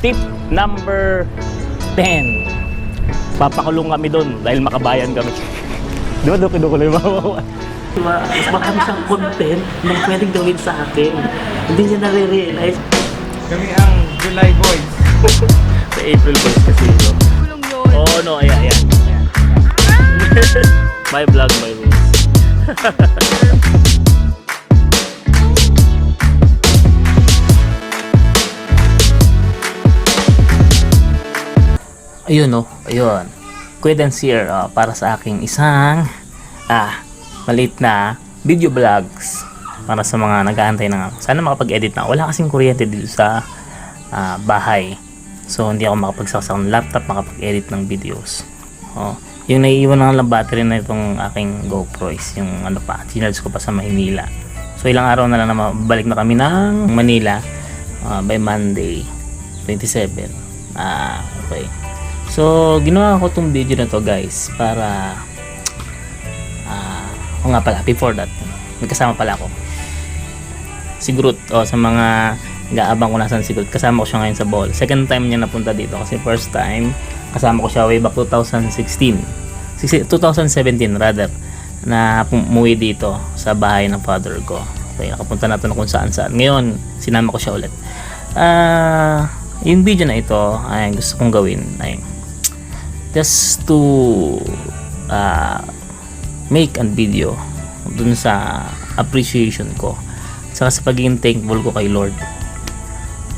Tip number 10. Papakulong kami doon dahil makabayan kami. Di ba doon kinukulo yung mga Diba? Mas marami siyang content na pwedeng gawin sa akin. Hindi niya nare-realize. Kami ang July Boys. Sa April Boys kasi ito. Oo, oh, no, ayan, ayan. ayan. my vlog, my rules. Ayun, no. Ayun. Quid and Sear, ah, para sa aking isang ah, malit na video vlogs para sa mga nag-aantay ng sana makapag-edit na. Wala kasing kuryente dito sa ah, bahay. So, hindi ako makapagsaksak ng laptop, makapag-edit ng videos. Oh, yung naiiwan na lang battery na itong aking GoPro is yung ano pa, chinarge ko pa sa Maynila. So, ilang araw na lang na mabalik na kami ng Manila ah, by Monday 27. Ah, okay. So, ginawa ko tong video na to guys para ah, o nga pala, before that, may kasama pala ako. Si Groot, o sa mga nag-aabang ko nasan si Groot, kasama ko siya ngayon sa ball. Second time niya napunta dito kasi first time, kasama ko siya way back 2016. 16 2017 rather, na umuwi dito sa bahay ng father ko. Okay, nakapunta na ito na kung saan saan. Ngayon, sinama ko siya ulit. Ah, yung video na ito ay gusto kong gawin ay just to uh, make a video dun sa appreciation ko. Saka sa pagiging thankful ko kay Lord.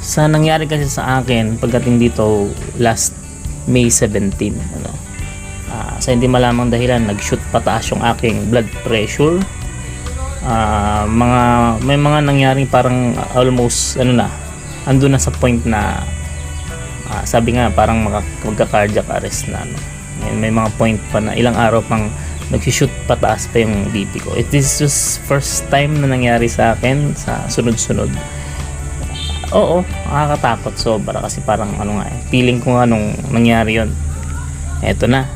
Sa nangyari kasi sa akin pagdating dito last May 17 ano. Ah, sa hindi malamang dahilan nag-shoot pataas yung aking blood pressure. Ah, mga may mga nangyaring parang almost ano na andun na sa point na Ah, sabi nga parang magka-cardiac arrest na ano. May, may mga point pa na ilang araw pang nag-shoot pataas pa yung BP ko. It is just first time na nangyari sa akin sa sunod-sunod. Oo, nakakatakot sobra kasi parang ano nga eh, feeling ko nga nung nangyari yon eto na.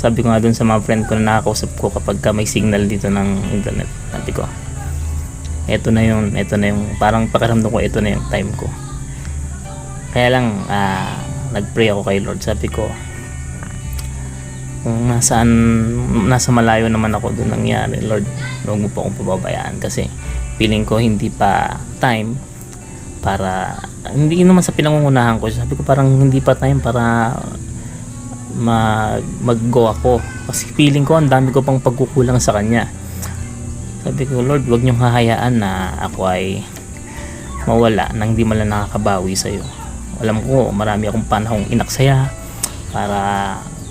Sabi ko nga dun sa mga friend ko na nakakausap ko kapag ka may signal dito ng internet. Sabi ko, eto na yun, eto na yung, parang pakiramdam ko, eto na yung time ko kaya lang ah, nagpray ako kay Lord. Sabi ko kung nasaan nasa malayo naman ako doon nangyari Lord huwag mo po akong pababayaan kasi feeling ko hindi pa time para hindi naman sa pinangungunahan ko. Sabi ko parang hindi pa time para mag mag-go ako. Kasi feeling ko ang dami ko pang pagkukulang sa kanya. Sabi ko Lord huwag niyong hahayaan na ako ay mawala nang di man lang nakakabawi sa'yo alam ko marami akong panahong inaksaya para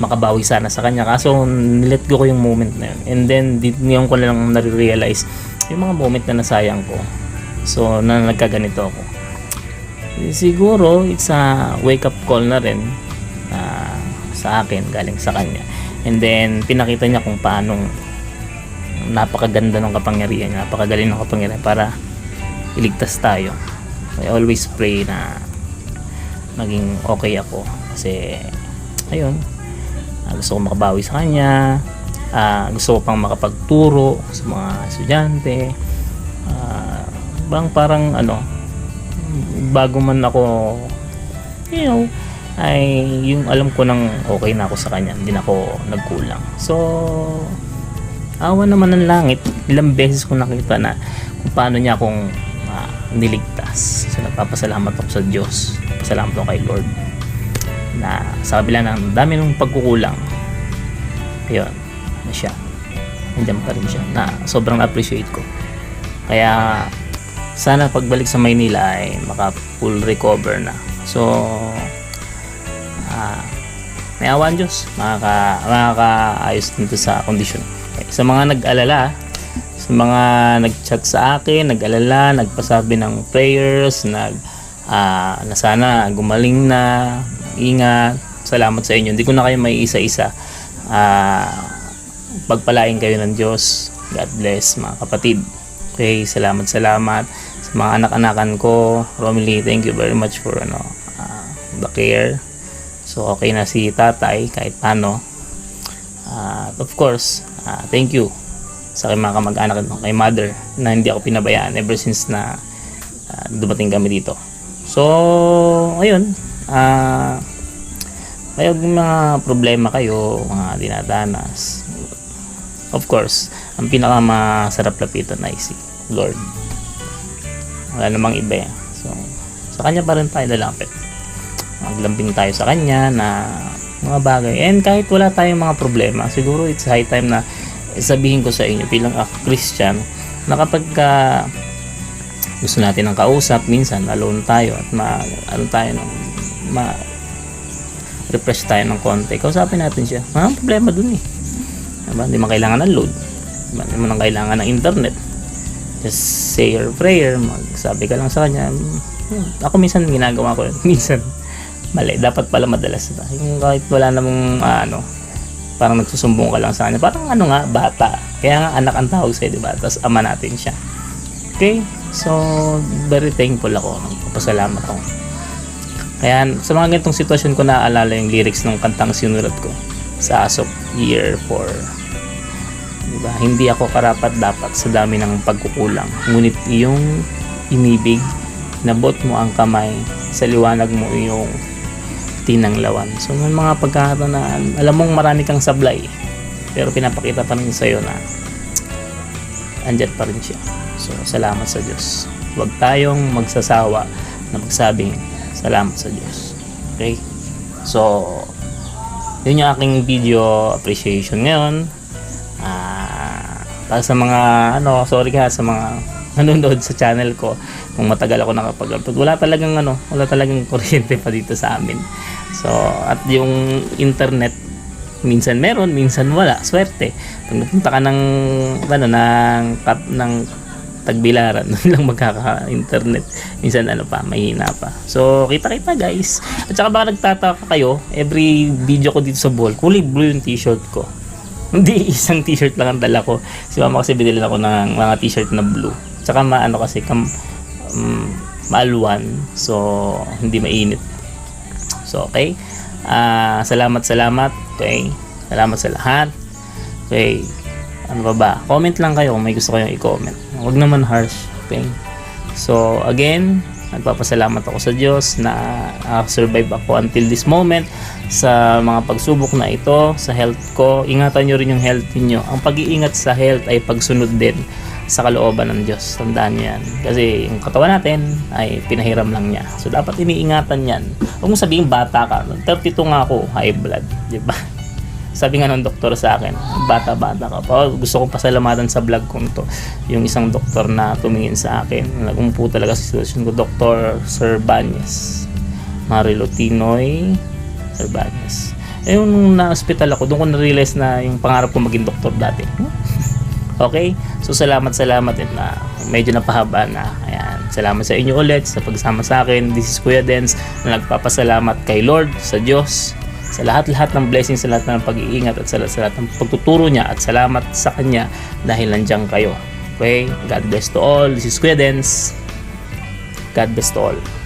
makabawi sana sa kanya. Kaso nilet go ko yung moment na yun. And then di, ngayon ko lang nare-realize yung mga moment na nasayang ko. So na nagkaganito ako. Siguro it's a wake up call na rin ah, sa akin galing sa kanya. And then pinakita niya kung paano napakaganda ng kapangyarihan napakagaling ng kapangyarihan para iligtas tayo. I always pray na maging okay ako. Kasi ayun ah, gusto ko makabawi sa kanya. Ah, gusto ko pang makapagturo sa mga estudyante. Ah, bang parang ano bago man ako you know ay yung alam ko nang okay na ako sa kanya. Hindi na ako nagkulang. So awa naman ng langit. Ilang beses ko nakita na kung paano niya akong niligtas. So nagpapasalamat ako sa Diyos. Salamat ako kay Lord na sa kabila ng dami ng pagkukulang yun na siya. Nandiyan pa rin siya na sobrang appreciate ko. Kaya sana pagbalik sa Maynila ay maka full recover na. So ah may awan Diyos. Makaka, makakaayos dito sa kondisyon. Sa mga nag-alala sa mga nag-chat sa akin nag-alala nagpasabi ng prayers nag ah, na sana gumaling na ingat. Salamat sa inyo. Hindi ko na kayo may isa-isa. Ah, pagpalain kayo ng Diyos. God bless mga kapatid. Okay salamat salamat. Sa mga anak-anakan ko Romilly thank you very much for ano ah, the care. So okay na si tatay kahit paano. Ah, of course ah, thank you sa aking mga kamag-anak no, kay mother na hindi ako pinabayaan ever since na ah, dumating kami dito So, ayun. Ah, may mga problema kayo, mga dinadanas. Of course, ang pinakamasarap lapitan ay si Lord. Wala namang iba eh. So, sa kanya pa rin tayo lalapit. Maglambing tayo sa kanya na mga bagay. And kahit wala tayong mga problema, siguro it's high time na sabihin ko sa inyo bilang a Christian na kapag ka gusto natin ng kausap, minsan alone tayo at ma, ano tayo ng ma, refresh tayo ng konti. Kausapin natin siya. Walang problema dun eh. Diba? Hindi mo kailangan ng load. Diba? Hindi mo nang kailangan ng internet. Just say your prayer. Magsabi ka lang sa kanya. "Hmm, Ako minsan ginagawa ko. Minsan mali. Dapat pala madalas. Diba? Yung kahit wala namang ah, ano, parang nagsusumbong ka lang sa kanya. Parang ano nga, bata. Kaya nga anak ang tawag sa'yo, diba? Tapos ama natin siya. Okay? So, very thankful ako. Nagpapasalamat ako. Kaya sa mga ganitong sitwasyon ko naaalala yung lyrics ng kantang sinulat ko sa Asok Year 4. Diba? Hindi ako karapat dapat sa dami ng pagkukulang. Ngunit iyong inibig, nabot mo ang kamay, sa liwanag mo iyong tinanglawan. So, may mga pagkakataon na alam mong marami kang sablay, pero pinapakita pa rin sa'yo na andyan pa rin siya. So, salamat sa Diyos. Huwag tayong magsasawa na magsabing salamat sa Diyos. Okay? So, yun yung aking video appreciation ngayon. Ah, para sa mga, ano, sorry ka sa mga nanonood sa channel ko kung matagal ako nakapag-upload. Wala talagang ano, wala talagang kuryente pa dito sa amin. So, at yung internet minsan meron, minsan wala. Swerte. Pag napunta ka ng ano ng tap ng tagbilaran, lang magkaka-internet. Minsan ano pa, mahina pa. So, kita-kita guys. At saka baka nagtataka kayo, every video ko dito sa ball, kulay blue yung t-shirt ko. Hindi isang t-shirt lang ang dala ko. Si mama kasi binili ako ng mga t-shirt na blue. Tsaka maano kasi, kam, um, maalwan. So, hindi mainit. So, okay. Ah, salamat, salamat. Okay. Salamat sa lahat. Okay. Ano ba ba? Comment lang kayo kung may gusto kayong i-comment. Huwag naman harsh. Okay. So, again, nagpapasalamat ako sa Diyos na ah, survive ako until this moment sa mga pagsubok na ito, sa health ko. Ingatan nyo rin yung health niyo. Ang pag-iingat sa health ay pagsunod din sa kalooban ng Diyos. Tandaan nyo yan. Kasi yung katawan natin ay pinahiram lang niya. So, dapat iniingatan yan. Huwag mo sabihin bata ka. 32 nga ako, high blood. Di ba? Sabi nga ng doktor sa akin, bata-bata ka pa. Oh, gusto kong pasalamatan sa vlog kong to. Yung isang doktor na tumingin sa akin. Nagumpo talaga sa sitwasyon ko. Dr. Sir Banyes. Marilo Tinoy Sir Banyes. Eh, yung na-hospital ako, doon ko na-realize na yung pangarap ko maging doktor dati. Okay? So, salamat, salamat. And, na medyo napahaba na. Ayan. Salamat sa inyo ulit sa pagsama sa akin. This is Kuya Dens na nagpapasalamat kay Lord, sa Diyos, sa lahat-lahat ng blessings, sa lahat ng pag-iingat at sa lahat, sa lahat ng pagtuturo niya at salamat sa Kanya dahil nandiyan kayo. Okay? God bless to all. This is Kuya Dens. God bless to all.